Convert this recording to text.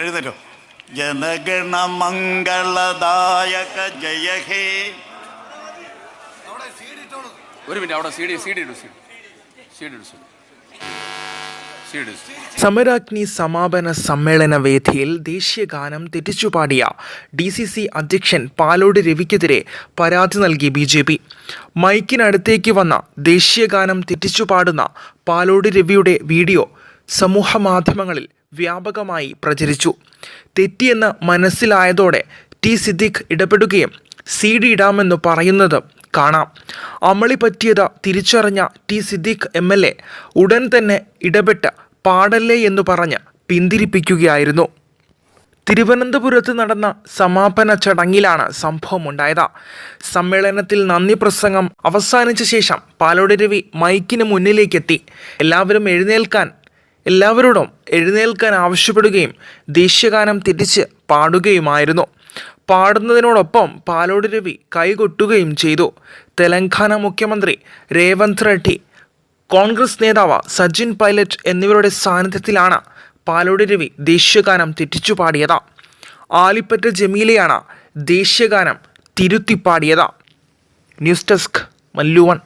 എഴുന്നേറ്റോ. ജനഗണ മംഗളദായക ജയ ഹേ. ഒരു മിനിറ്റ് അവിടെ C D C D ഇടൂ സി സി ഡി ഇടൂ. സമരാഗ്നി സമാപന സമ്മേളന വേദിയിൽ ദേശീയഗാനം തെറ്റിച്ചുപാടിയ ഡി സി സി അധ്യക്ഷൻ പാലോട് രവിക്കെതിരെ പരാതി നൽകി ബി ജെ പി. മൈക്കിനടുത്തേക്ക് വന്ന ദേശീയഗാനം തെറ്റിച്ചുപാടുന്ന പാലോട് രവിയുടെ വീഡിയോ സമൂഹ മാധ്യമങ്ങളിൽ വ്യാപകമായി പ്രചരിച്ചു. തെറ്റിയെന്ന് മനസ്സിലായതോടെ ടി. സിദ്ദിഖ് ഇടപെടുകയും സി. ഡി. ഇടാമെന്ന് പറയുന്നത് കാണാം. അമളി പറ്റിയത് തിരിച്ചറിഞ്ഞ T. Siddique M. L. A. ഉടൻ തന്നെ ഇടപെട്ട് പാടല്ലേ എന്ന് പറഞ്ഞ് പിന്തിരിപ്പിക്കുകയായിരുന്നു. തിരുവനന്തപുരത്ത് നടന്ന സമാപന ചടങ്ങിലാണ് സംഭവമുണ്ടായത്. സമ്മേളനത്തിൽ നന്ദി പ്രസംഗം അവസാനിച്ച ശേഷം പാലോട് രവി മൈക്കിന് മുന്നിലേക്കെത്തി. എല്ലാവരും എഴുന്നേൽക്കാൻ എല്ലാവരോടും എഴുന്നേൽക്കാൻ ആവശ്യപ്പെടുകയും ദേശീയഗാനം തിരിച്ച് പാടുകയുമായിരുന്നു. പാടുന്നതിനോടൊപ്പം പാലോട് രവി കൈകൊട്ടുകയും ചെയ്തു. തെലങ്കാന മുഖ്യമന്ത്രി രേവന്ത് റെഡ്ഡി കോൺഗ്രസ് നേതാവ് സജിൻ പൈലറ്റ് എന്നിവരുടെ സാന്നിധ്യത്തിലാണ് പാലോട് രവി ദേശീയഗാനം തെറ്റിച്ചു പാടിയത്. ആലിപ്പറ്റ ജമീലയാണ് ദേശീയഗാനം തിരുത്തിപ്പാടിയത് ന്യൂസ് ഡെസ്ക് മല്ലുവൺ